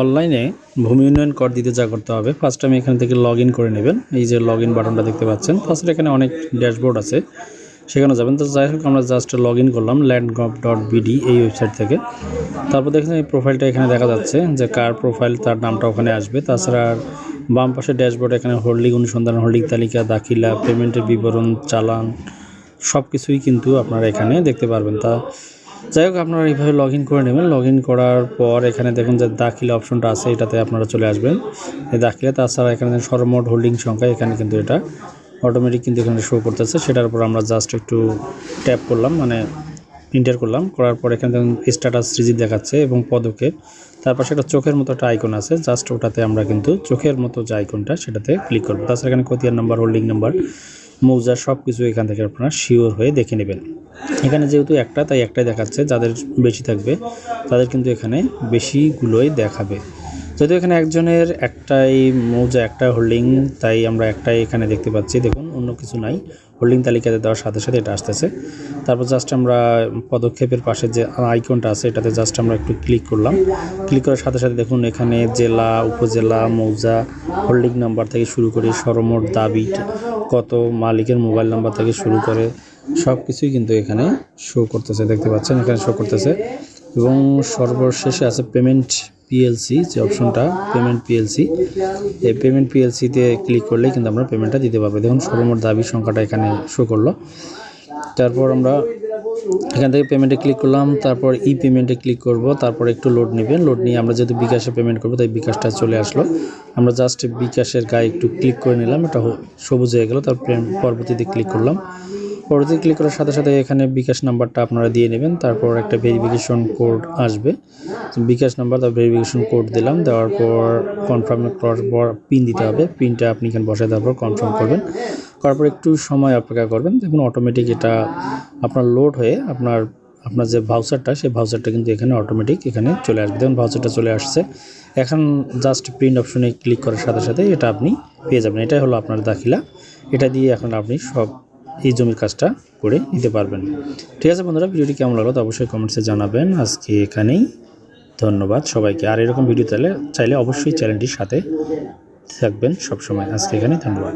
অনলাইনে ভূমি উন্নয়ন কর দিতে যা করতে হবে ফার্স্ট আমি এখান থেকে লগ ইন করে নেবেন। এই যে লগ ইন বাটনটা দেখতে পাচ্ছেন ফার্স্ট এখানে অনেক ড্যাশবোর্ড আছে, সেখানে যাবেন। তো যাই হোক, আমরা জাস্ট লগ ইন করলাম ল্যান্ড গভ ডট বিডি এই ওয়েবসাইট থেকে। তারপর দেখেন এই প্রোফাইলটা এখানে দেখা যাচ্ছে যে কার প্রোফাইল তার নামটা ওখানে আসবে। তাছাড়া বাম পাশে ড্যাশবোর্ড এখানে হোল্ডিং অনুসন্ধান হোল্ডিং তালিকা, দাখিলা পেমেন্টের বিবরণ, চালান সব কিছুই কিন্তু আপনারা এখানে দেখতে পারবেন। তা যাই হোক, আপনারা এইভাবে লগ ইন করে নেবেন। লগ ইন করার পর এখানে দেখুন যে দাখিলা অপশনটা আছে, এটাতে আপনারা চলে আসবেন। এই দাখিলা তাছাড়া এখানে সর্বমোট হোল্ডিং সংখ্যা, এখানে কিন্তু এটা অটোমেটিক কিন্তু এখানে শো করতেছে। সেটার উপর আমরা জাস্ট একটু ট্যাপ করলাম মানে ইন্টার করলাম। করার পর এখানে দেখুন স্ট্যাটাস রিজিট দেখাচ্ছে এবং পদক্ষেপ তারপর সেটা চোখের মতো একটা আইকন আছে জাস্ট ওটাতে আমরা কিন্তু চোখের মতো যে আইকনটা সেটাতে ক্লিক করব। তাছাড়া এখানে খতিয়ান নাম্বার হোল্ডিং নাম্বার মৌজা সব কিছু এখান থেকে আপনারা শিওর হয়ে দেখে নেবেন। এখানে যেহেতু একটা, তাই একটাই দেখাচ্ছে, যাদের বেশি থাকবে, তাদের কিন্তু এখানে বেশিগুলোই দেখাবে। যেহেতু এখানে একজনের একটাই মৌজা, একটা হোল্ডিং, তাই আমরা একটাই এখানে দেখতে পাচ্ছি। দেখুন, অন্য কিছু নাই। হোল্ডিং তালিকাতে দেওয়ার সাথে সাথে এটা আসতেছে। তারপর জাস্ট আমরা পদক্ষেপের পাশে যে আইকনটা আছে, এটাতে জাস্ট আমরা একটু ক্লিক করলাম। ক্লিক করার সাথে সাথে দেখুন, এখানে জেলা, উপজেলা, মৌজা হোল্ডিং নাম্বার থেকে শুরু করে সরমোট, দাবি কত মালিকের মোবাইল নাম্বার থেকে শুরু করে সব কিছুই কিন্তু এখানে শো করতেছে, দেখতে পাচ্ছেন, এখানে শো করতেছে। এবং সর্বশেষে আছে পেমেন্ট পিএলসি যে অপশনটা পেমেন্ট পিএলসি এই পেমেন্ট পিএলসিতে ক্লিক করলে কিন্তু আমরা পেমেন্টটা দিতে পারব। দেখুন, সর্বমোট দাবি সংখ্যাটা এখানে শো করল। তারপর আমরা এখান থেকে পেমেন্টে ক্লিক করলাম, তারপর ই পেমেন্টে ক্লিক করব, তারপর একটু লোড নেবেন। লোড নিয়ে আমরা যেহেতু বিকাশে পেমেন্ট করব, তাই বিকাশটা চলে আসলো। আমরা জাস্ট বিকাশের গায়ে একটু ক্লিক করে নিলাম, এটা সবুজ হয়ে গেল, তারপর পরবর্তীতে ক্লিক করলাম। পরবর্তী ক্লিক করার সাথে সাথে এখানে বিকাশ নাম্বারটা আপনারা দিয়ে নেবেন, তারপর একটা ভেরিফিকেশন কোড আসবে। বিকাশ নাম্বার তার ভেরিফিকেশন কোড দিলাম, দেওয়ার পর কনফার্ম করার পর পিন দিতে হবে। পিনটা আপনি এখানে বসায় দেওয়ার পর কনফার্ম করবেন। করার পর একটু সময় অপেক্ষা করবেন। দেখুন অটোমেটিক এটা আপনার লোড হয়ে আপনার আপনার যে ভাউচারটা সেই ভাউচারটা কিন্তু এখানে অটোমেটিক এখানে চলে আসবে। দেখুন ভাউচারটা চলে আসছে। এখন জাস্ট প্রিন্ট অপশনে ক্লিক করার সাথে সাথে এটা আপনি পেয়ে যাবেন। এটাই হলো আপনার দাখিলা। এটা দিয়ে এখন আপনি সব এই জমির কাজটা করে নিতে পারবেন। ঠিক আছে বন্ধুরা, ভিডিওটি কেমন লাগল তো অবশ্যই কমেন্টসে জানাবেন। আজকে এখানেই ধন্যবাদ সবাইকে। আর এরকম ভিডিও তাহলে, চাইলে অবশ্যই চ্যানেলটির সাথে থাকবেন সবসময়। আজকে এখানেই, ধন্যবাদ।